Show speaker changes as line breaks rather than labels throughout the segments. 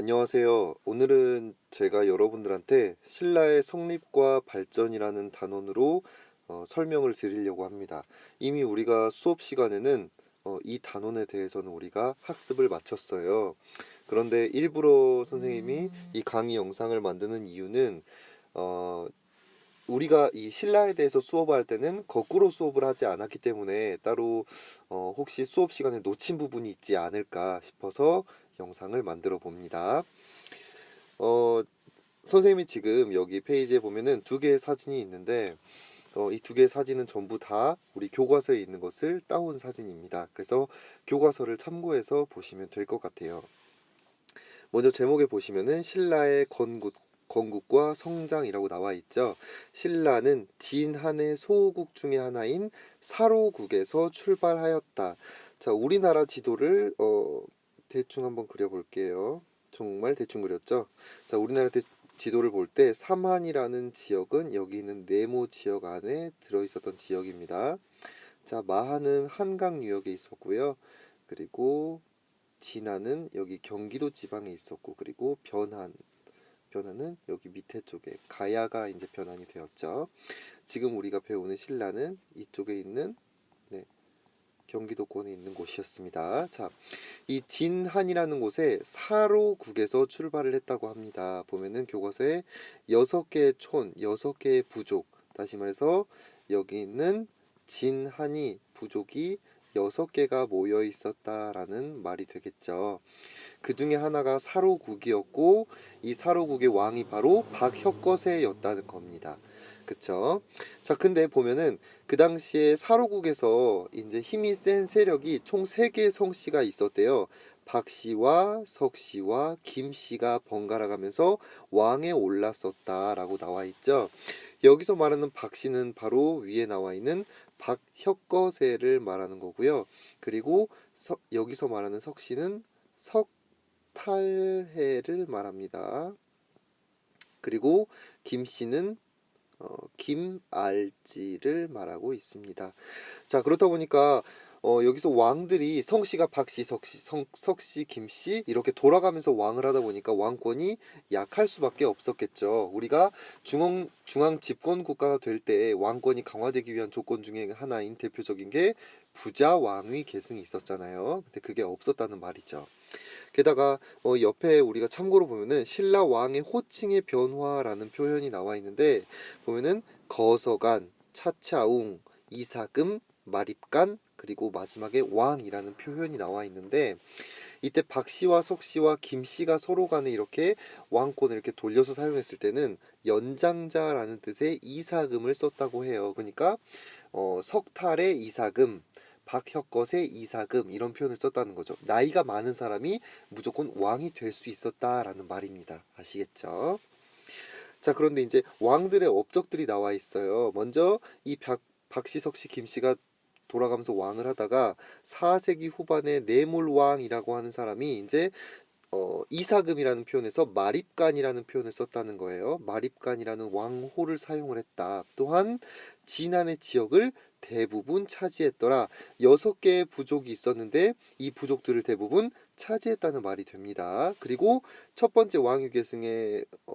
안녕하세요. 오늘은 제가 여러분들한테 신라의 성립과 발전이라는 단원으로 어, 설명을 드리려고 합니다. 이미 우리가 수업 시간에는 어, 이 단원에 대해서는 우리가 학습을 마쳤어요. 그런데 일부러 선생님이 이 강의 영상을 만드는 이유는 어, 우리가 이 신라에 대해서 수업할 때는 거꾸로 수업을 하지 않았기 때문에 따로 어, 혹시 수업 시간에 놓친 부분이 있지 않을까 싶어서 영상을 만들어 봅니다. 어, 선생님이 지금 여기 페이지에 보면은 두 개의 사진이 있는데 어, 이 두 개의 사진은 전부 다 우리 교과서에 있는 것을 따온 사진입니다. 그래서 교과서를 참고해서 보시면 될 것 같아요. 먼저 제목에 보시면은 신라의 건국 건국과 성장이라고 나와 있죠. 신라는 진한의 소국 중의 하나인 사로국에서 출발하였다. 자, 우리나라 지도를 어, 대충 한번 그려볼게요. 정말 대충 그렸죠. 자, 우리나라 대, 지도를 볼때 삼한이라는 지역은 여기 있는 네모 지역 안에 들어 있었던 지역입니다. 자, 마한은 한강 유역에 있었고요. 그리고 진안은 여기 경기도 지방에 있었고 그리고 변한 변환은 여기 밑에 쪽에 가야가 이제 변환이 되었죠. 지금 우리가 배우는 신라는 이쪽에 있는 네, 경기도권에 있는 곳이었습니다. 자, 이 진한이라는 곳에 사로국에서 출발을 했다고 합니다. 보면은 교과서에 여섯 개의 촌, 여섯 개의 부족, 다시 말해서 여기 있는 진한이 부족이 여섯 개가 모여 있었다라는 말이 되겠죠. 그 중에 하나가 사로국이었고 이 사로국의 왕이 바로 박혁거세였다는 겁니다. 그쵸? 자, 근데 보면은 그 당시에 사로국에서 이제 힘이 센 세력이 총 세 개의 성씨가 있었대요. 박 씨와 석 씨와 김 씨가 번갈아 가면서 왕에 올랐었다라고 나와 있죠. 여기서 말하는 박 씨는 바로 위에 나와 있는 박혁거세를 말하는 거고요. 그리고 서, 여기서 말하는 석 씨는 석탈해를 말합니다. 그리고 김 씨는 어, 김알지를 말하고 있습니다. 자 그렇다 보니까 어, 여기서 왕들이 성씨가 박씨, 석씨, 성, 석씨, 김씨 이렇게 돌아가면서 왕을 하다 보니까 왕권이 약할 수밖에 없었겠죠. 우리가 중앙 중앙 집권 국가가 될 때 왕권이 강화되기 위한 조건 중에 하나인 대표적인 게 부자 왕위 계승이 있었잖아요. 근데 그게 없었다는 말이죠. 게다가 어, 옆에 우리가 참고로 보면은 신라 왕의 호칭의 변화라는 표현이 나와 있는데 보면은 거서간, 차차웅, 이사금, 마립간 그리고 마지막에 왕이라는 표현이 나와 있는데 이때 박 씨와 석 씨와 김 씨가 서로 간에 이렇게 왕권을 이렇게 돌려서 사용했을 때는 연장자라는 뜻의 이사금을 썼다고 해요. 그러니까 어, 석탈의 이사금, 박혁것의 이사금 이런 표현을 썼다는 거죠. 나이가 많은 사람이 무조건 왕이 될 수 있었다라는 말입니다. 아시겠죠? 자, 그런데 이제 왕들의 업적들이 나와 있어요. 먼저 이 박, 박씨석씨 김 씨가 돌아가면서 왕을 하다가 4세기 후반에 내물왕이라고 하는 사람이 이제 어, 이사금이라는 표현에서 마립간이라는 표현을 썼다는 거예요. 마립간이라는 왕호를 사용을 했다. 또한 진안의 지역을 대부분 차지했더라. 여섯 개의 부족이 있었는데 이 부족들을 대부분 차지했다는 말이 됩니다. 그리고 첫 번째 왕위 계승의 어,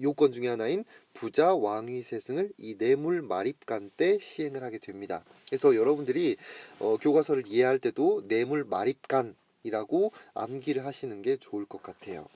요건 중에 하나인 부자 왕위 세승을 이 뇌물 마립간 때 시행을 하게 됩니다. 그래서 여러분들이 어, 교과서를 이해할 때도 뇌물 마립간 이라고 암기를 하시는 게 좋을 것 같아요.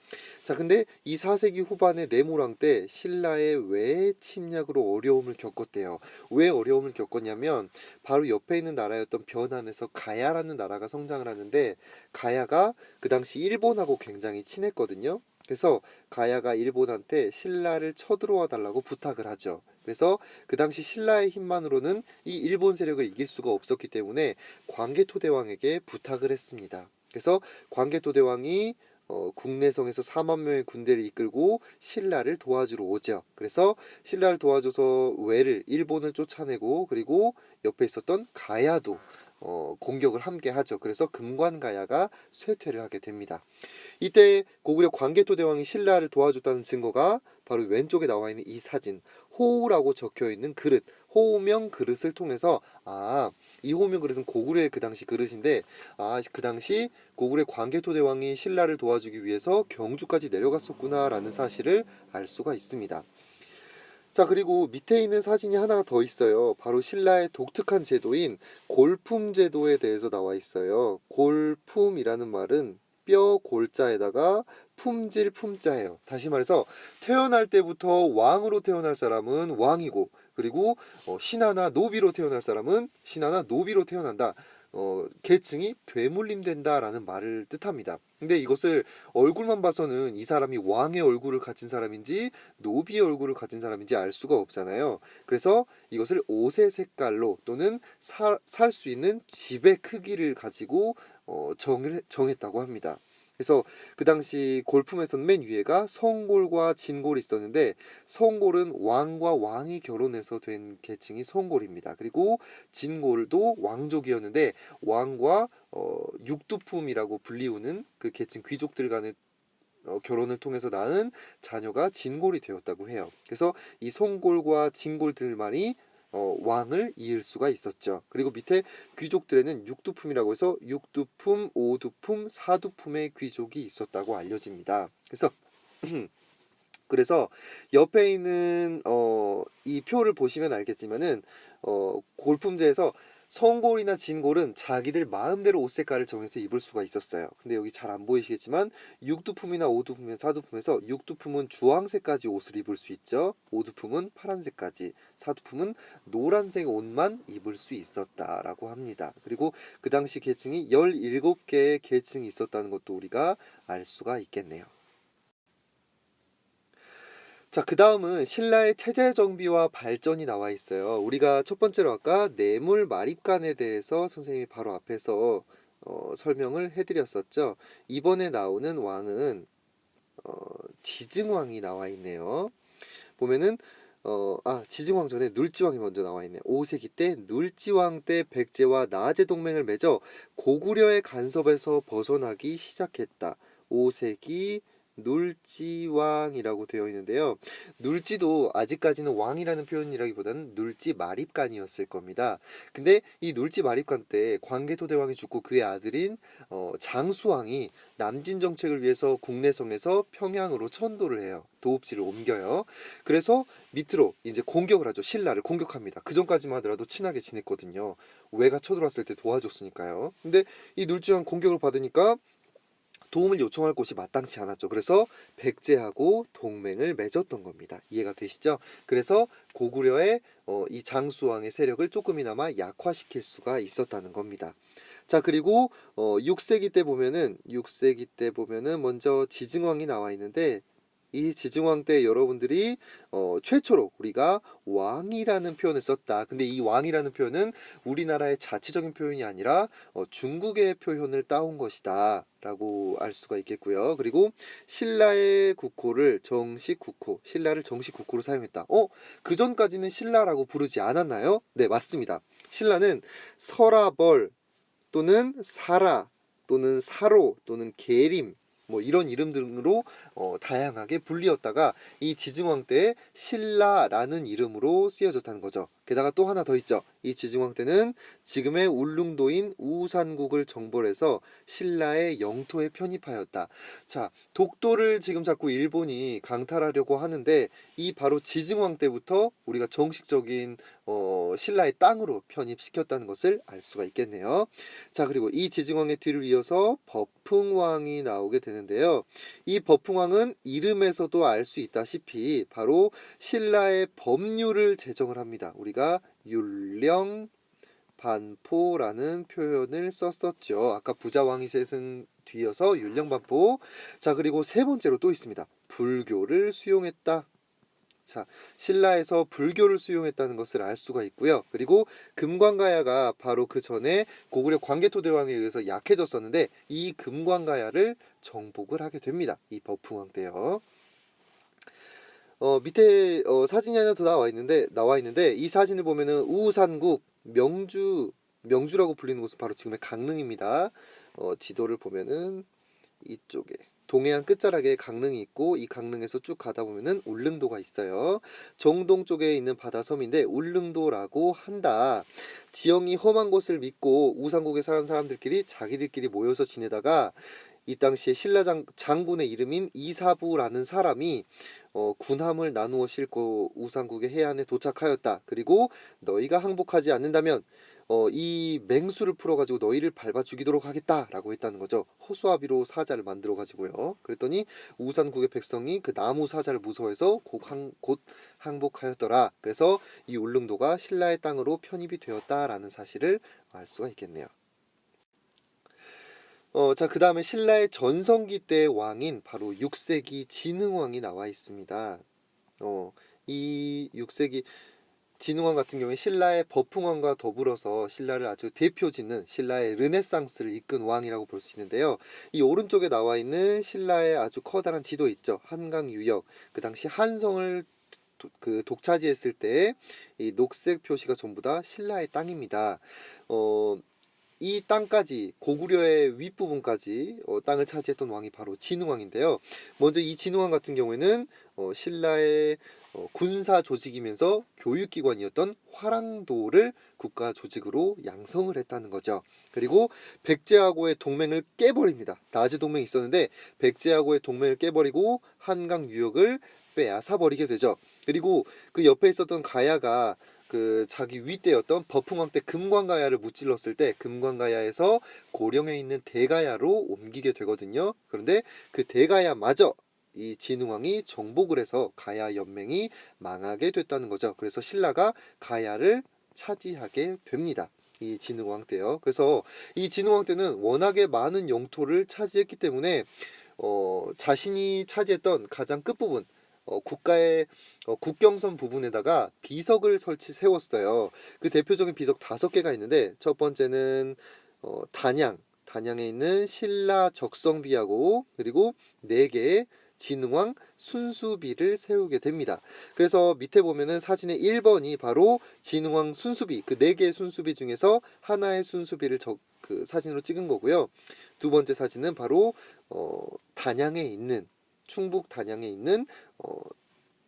자, 근데 이 4세기 후반의 네모랑 때 신라의 왜 침략으로 어려움을 겪었대요. 왜 어려움을 겪었냐면 바로 옆에 있는 나라였던 변안에서 가야라는 나라가 성장을 하는데 가야가 그 당시 일본하고 굉장히 친했거든요. 그래서 가야가 일본한테 신라를 쳐들어와 달라고 부탁을 하죠. 그래서 그 당시 신라의 힘만으로는 이 일본 세력을 이길 수가 없었기 때문에 광개토 대왕에게 부탁을 했습니다. 그래서 광개토대왕이 어, 국내성에서 4만 명의 군대를 이끌고 신라를 도와주러 오죠. 그래서 신라를 도와줘서 외를 일본을 쫓아내고 그리고 옆에 있었던 가야도 어, 공격을 함께 하죠. 그래서 금관가야가 쇠퇴를 하게 됩니다. 이때 고구려 광개토 대왕이 신라를 도와줬다는 증거가 바로 왼쪽에 나와 있는 이 사진 호우라고 적혀 있는 그릇 호우명 그릇을 통해서 아 이호명 그릇은 고구려의 그 당시 그릇인데 아 그 당시 고구려 광개토 대왕이 신라를 도와주기 위해서 경주까지 내려갔었구나라는 사실을 알 수가 있습니다. 자 그리고 밑에 있는 사진이 하나가 더 있어요. 바로 신라의 독특한 제도인 골품 제도에 대해서 나와 있어요. 골품이라는 말은 뼈 골자에다가 품질 품자예요. 다시 말해서 태어날 때부터 왕으로 태어날 사람은 왕이고 그리고 어, 신하나 노비로 태어날 사람은 신하나 노비로 태어난다. 어, 계층이 되물림된다라는 말을 뜻합니다. 근데 이것을 얼굴만 봐서는 이 사람이 왕의 얼굴을 가진 사람인지 노비의 얼굴을 가진 사람인지 알 수가 없잖아요. 그래서 이것을 옷의 색깔로 또는 살 수 있는 집의 크기를 가지고 어, 정을, 정했다고 합니다. 그래서 그 당시 골품에서는 맨 위에가 성골과 진골이 있었는데 성골은 왕과 왕이 결혼해서 된 계층이 성골입니다. 그리고 진골도 왕족이었는데 왕과 어, 육두품이라고 불리우는 그 계층 귀족들 간의 어, 결혼을 통해서 낳은 자녀가 진골이 되었다고 해요. 그래서 이 송골과 진골들만이 어, 왕을 이을 수가 있었죠. 그리고 밑에 귀족들에는 육두품이라고 해서 육두품, 오두품, 사두품의 귀족이 있었다고 알려집니다. 그래서 그래서 옆에 있는 어, 이 표를 보시면 알겠지만은 어, 골품제에서 성골이나 진골은 자기들 마음대로 옷 색깔을 정해서 입을 수가 있었어요. 근데 여기 잘 안 보이시겠지만 육두품이나 오두품이나 사두품에서 육두품은 주황색까지 옷을 입을 수 있죠. 오두품은 파란색까지, 사두품은 노란색 옷만 입을 수 있었다라고 합니다. 그리고 그 당시 계층이 17개의 계층이 있었다는 것도 우리가 알 수가 있겠네요. 자, 그 다음은 신라의 체제 정비와 발전이 나와 있어요. 우리가 첫 번째로 아까 뇌물 마립간에 대해서 선생님이 바로 앞에서 어, 설명을 해드렸었죠. 이번에 나오는 왕은 어, 지증왕이 나와 있네요. 보면은 어, 아, 지증왕 전에 눌지왕이 먼저 나와 있네. 5세기 때 눌지왕 때 백제와 나제 동맹을 맺어 고구려의 간섭에서 벗어나기 시작했다. 5세기 눌지왕이라고 되어 있는데요. 눌지도 아직까지는 왕이라는 표현이라기보다는 눌지 마립간이었을 겁니다. 근데 이 눌지 마립간 때 광개토 대왕이 죽고 그의 아들인 어, 장수왕이 남진 정책을 위해서 국내성에서 평양으로 천도를 해요. 도읍지를 옮겨요. 그래서 밑으로 이제 공격을 하죠. 신라를 공격합니다. 그 전까지만 하더라도 친하게 지냈거든요. 왜가 쳐들어왔을 때 도와줬으니까요. 근데 이 눌지왕 공격을 받으니까 도움을 요청할 곳이 마땅치 않았죠. 그래서 백제하고 동맹을 맺었던 겁니다. 이해가 되시죠? 그래서 고구려의 어, 이 장수왕의 세력을 조금이나마 약화시킬 수가 있었다는 겁니다. 자 그리고 어, 6세기 때 보면은 6세기 때 보면은 먼저 지증왕이 나와 있는데 이 지증왕 때 여러분들이 어, 최초로 우리가 왕이라는 표현을 썼다. 근데 이 왕이라는 표현은 우리나라의 자치적인 표현이 아니라 어, 중국의 표현을 따온 것이다. 라고 알 수가 있겠고요. 그리고 신라의 국호를 정식 국호, 신라를 정식 국호로 사용했다. 어? 그 전까지는 신라라고 부르지 않았나요? 네, 맞습니다. 신라는 설아벌 또는 사라 또는 사로 또는 계림 뭐 이런 이름 등으로 어, 다양하게 불리었다가 이 지증왕 때 신라라는 이름으로 쓰여졌다는 거죠. 게다가 또 하나 더 있죠. 이 지증왕 때는 지금의 울릉도인 우산국을 정벌해서 신라의 영토에 편입하였다. 자, 독도를 지금 자꾸 일본이 강탈하려고 하는데 이 바로 지증왕 때부터 우리가 정식적인 어, 신라의 땅으로 편입시켰다는 것을 알 수가 있겠네요. 자, 그리고 이 지증왕의 뒤를 이어서 버풍왕이 나오게 되는데요. 이 버풍왕은 이름에서도 알 수 있다시피 바로 신라의 법률을 제정을 합니다. 우리 가 율령 반포라는 표현을 썼었죠. 아까 부자 왕이 셋은 뒤어서 율령 반포. 자, 그리고 세 번째로 또 있습니다. 불교를 수용했다. 자, 신라에서 불교를 수용했다는 것을 알 수가 있고요. 그리고 금관가야가 바로 그 전에 고구려 광개토 대왕에 의해서 약해졌었는데 이 금관가야를 정복을 하게 됩니다. 이 버풍왕 때요. 어, 밑에 어, 사진이 하나 더 나와 있는데 나와 있는데 이 사진을 보면은 우산국 명주 명주라고 불리는 곳은 바로 지금의 강릉입니다. 어, 지도를 보면은 이쪽에 동해안 끝자락에 강릉이 있고 이 강릉에서 쭉 가다 보면은 울릉도가 있어요. 정동 쪽에 있는 바다 섬인데 울릉도라고 한다. 지형이 험한 곳을 믿고 우상국에 사는 사람들끼리 자기들끼리 모여서 지내다가 이 당시에 신라 장, 장군의 이름인 이사부라는 사람이 어, 군함을 나누어 싣고 우상국의 해안에 도착하였다. 그리고 너희가 항복하지 않는다면 어, 이 맹수를 풀어가지고 너희를 밟아 죽이도록 하겠다라고 했다는 거죠. 허수아비로 사자를 만들어가지고요. 그랬더니 우산국의 백성이 그 나무 사자를 무서워해서 곧, 항, 곧 항복하였더라. 그래서 이 울릉도가 신라의 땅으로 편입이 되었다라는 사실을 알 수가 있겠네요. 어, 자, 그 다음에 신라의 전성기 때 왕인 바로 6세기 진흥왕이 나와 있습니다. 어, 이 6세기 진흥왕 같은 경우에 신라의 버풍왕과 더불어서 신라를 아주 대표 짓는 신라의 르네상스를 이끈 왕이라고 볼 수 있는데요. 이 오른쪽에 나와 있는 신라의 아주 커다란 지도 있죠. 한강 유역. 그 당시 한성을 도- 그 독차지했을 때 이 녹색 표시가 전부 다 신라의 땅입니다. 어, 이 땅까지 고구려의 윗부분까지 어, 땅을 차지했던 왕이 바로 진흥왕인데요. 먼저 이 진흥왕 같은 경우에는 어, 신라의 어, 군사 조직이면서 교육기관이었던 화랑도를 국가 조직으로 양성을 했다는 거죠. 그리고 백제하고의 동맹을 깨버립니다. 나제 동맹이 있었는데 백제하고의 동맹을 깨버리고 한강 유역을 빼앗아 버리게 되죠. 그리고 그 옆에 있었던 가야가 그 자기 윗대였던 버풍왕 때 금관가야를 무찔렀을 때 금관가야에서 고령에 있는 대가야로 옮기게 되거든요. 그런데 그 대가야마저 이 진흥왕이 정복을 해서 가야 연맹이 망하게 됐다는 거죠. 그래서 신라가 가야를 차지하게 됩니다. 이 진흥왕 때요. 그래서 이 진흥왕 때는 워낙에 많은 영토를 차지했기 때문에 어, 자신이 차지했던 가장 끝부분 어, 국가의 어, 국경선 부분에다가 비석을 설치 세웠어요. 그 대표적인 비석 다섯 개가 있는데 첫 번째는 어, 단양, 단양에 있는 신라 적성비하고 그리고 네 개의 진흥왕 순수비를 세우게 됩니다. 그래서 밑에 보면은 사진의 1번이 바로 진흥왕 순수비 그 네 개의 순수비 중에서 하나의 순수비를 적, 그 사진으로 찍은 거고요. 두 번째 사진은 바로 어, 단양에 있는 충북 단양에 있는 어,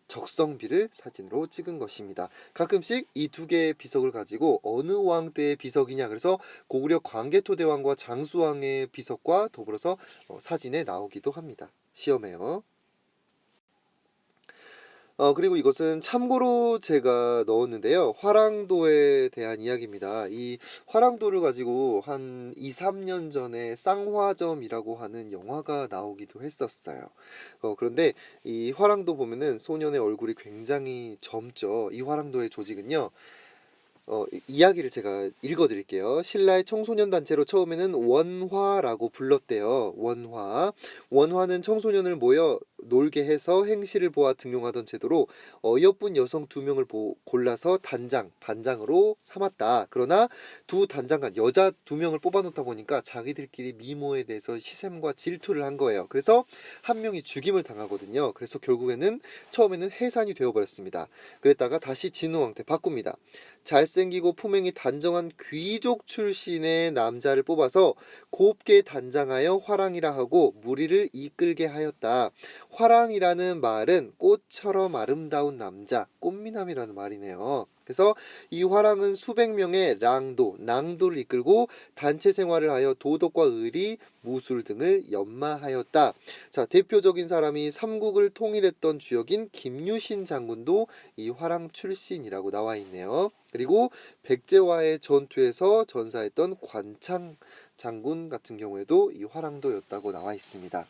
적성비를 사진으로 찍은 것입니다. 가끔씩 이 두 개의 비석을 가지고 어느 왕 때의 비석이냐 그래서 고구려 광개토대왕과 장수왕의 비석과 더불어서 어, 사진에 나오기도 합니다. 시험에요. 어, 그리고 이것은 참고로 제가 넣었는데요. 화랑도에 대한 이야기입니다. 이 화랑도를 가지고 한 2, 3년 전에 쌍화점이라고 하는 영화가 나오기도 했었어요. 어, 그런데 이 화랑도 보면은 소년의 얼굴이 굉장히 젊죠. 이 화랑도의 조직은요. 어, 이- 이야기를 제가 읽어드릴게요. 신라의 청소년 단체로 처음에는 원화라고 불렀대요. 원화. 원화는 청소년을 모여 놀게 해서 행실을 보아 등용하던 제도로 어 여쁜 여성 두 명을 보, 골라서 단장, 반장으로 삼았다. 그러나 두 단장간 여자 두 명을 뽑아놓다 보니까 자기들끼리 미모에 대해서 시샘과 질투를 한 거예요. 그래서 한 명이 죽임을 당하거든요. 그래서 결국에는 처음에는 해산이 되어버렸습니다. 그랬다가 다시 진흥왕 때 바꿉니다. 잘생기고 품행이 단정한 귀족 출신의 남자를 뽑아서 곱게 단장하여 화랑이라 하고 무리를 이끌게 하였다. 화랑이라는 말은 꽃처럼 아름다운 남자, 꽃미남이라는 말이네요. 그래서 이 화랑은 수백 명의 랑도, 낭도를 이끌고 단체 생활을 하여 도덕과 의리, 무술 등을 연마하였다. 자, 대표적인 사람이 삼국을 통일했던 주역인 김유신 장군도 이 화랑 출신이라고 나와 있네요. 그리고 백제와의 전투에서 전사했던 관창 장군 같은 경우에도 이 화랑도였다고 나와 있습니다.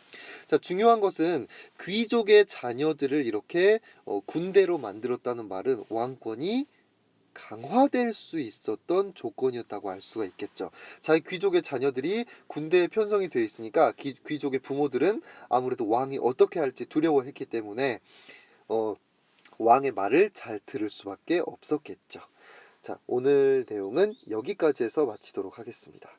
자, 중요한 것은 귀족의 자녀들을 이렇게 어, 군대로 만들었다는 말은 왕권이 강화될 수 있었던 조건이었다고 알 수가 있겠죠. 자기 귀족의 자녀들이 군대에 편성이 되어 있으니까 귀, 귀족의 부모들은 아무래도 왕이 어떻게 할지 두려워했기 때문에 어, 왕의 말을 잘 들을 수밖에 없었겠죠. 자, 오늘 내용은 여기까지 해서 마치도록 하겠습니다.